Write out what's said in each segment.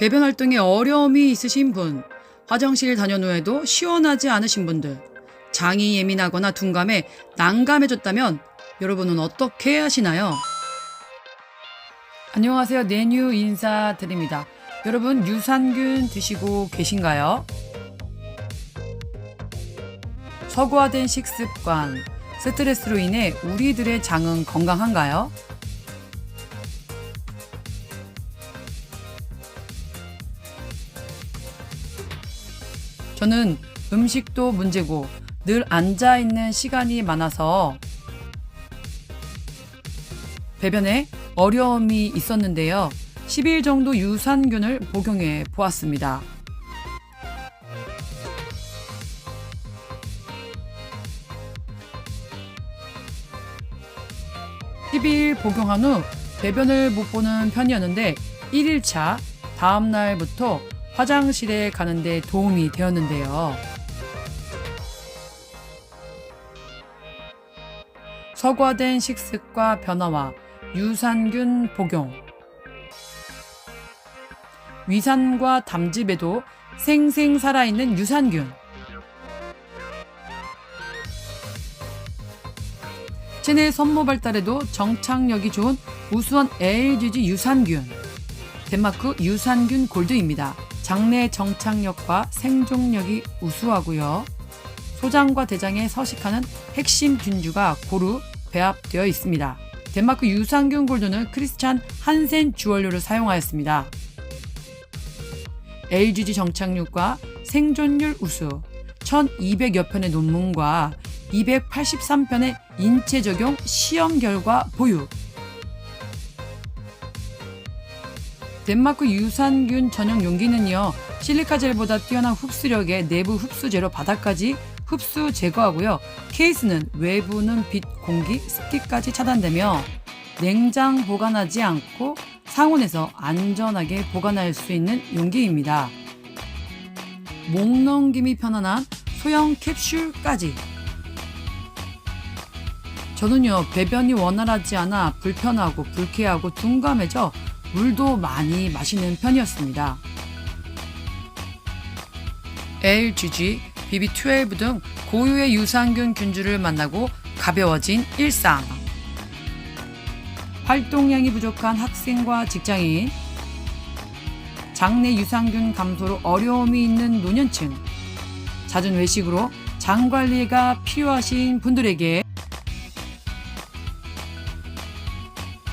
배변 활동에 어려움이 있으신 분, 화장실 다녀온 후에도 시원하지 않으신 분들, 장이 예민하거나 둔감해 난감해졌다면 여러분은 어떻게 하시나요? 안녕하세요. 네뉴 인사드립니다. 여러분 유산균 드시고 계신가요? 서구화된 식습관, 스트레스로 인해 우리들의 장은 건강한가요? 저는 음식도 문제고 늘 앉아 있는 시간이 많아서 배변에 어려움이 있었는데요. 10일 정도 유산균을 복용해 보았습니다. (12일) 복용한 후 배변을 못 보는 편이었는데 1일차 다음 날부터 화장실에 가는데 도움이 되었는데요. 서구화된 식습과 변화와 유산균 복용 위산과 담즙에도 생생 살아있는 유산균 체내 선모 발달에도 정착력이 좋은 우수한 LGG 유산균 덴마크 유산균 골드입니다. 장내 정착력과 생존력이 우수하고요. 소장과 대장에 서식하는 핵심 균주가 고루 배합되어 있습니다. 덴마크 유산균 골드는 크리스찬 한센 주원료를 사용하였습니다. LGG 정착률과 생존율 우수, 1200여 편의 논문과 283편의 인체 적용 시험 결과 보유. 덴마크 유산균 전용 용기는요, 실리카 젤보다 뛰어난 흡수력의 내부 흡수제로 바닥까지 흡수 제거하고요. 케이스는 외부는 빛, 공기, 습기까지 차단되며 냉장 보관하지 않고 상온에서 안전하게 보관할 수 있는 용기입니다. 목 넘김이 편안한 소형 캡슐까지. 저는요, 배변이 원활하지 않아 불편하고 불쾌하고 둔감해져 물도 많이 마시는 편이었습니다. LGG, BB12 등 고유의 유산균 균주를 만나고 가벼워진 일상. 활동량이 부족한 학생과 직장인, 장내 유산균 감소로 어려움이 있는 노년층, 잦은 외식으로 장 관리가 필요하신 분들에게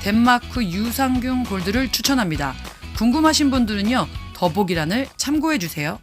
덴마크 유산균 골드를 추천합니다. 궁금하신 분들은요, 더보기란을 참고해 주세요.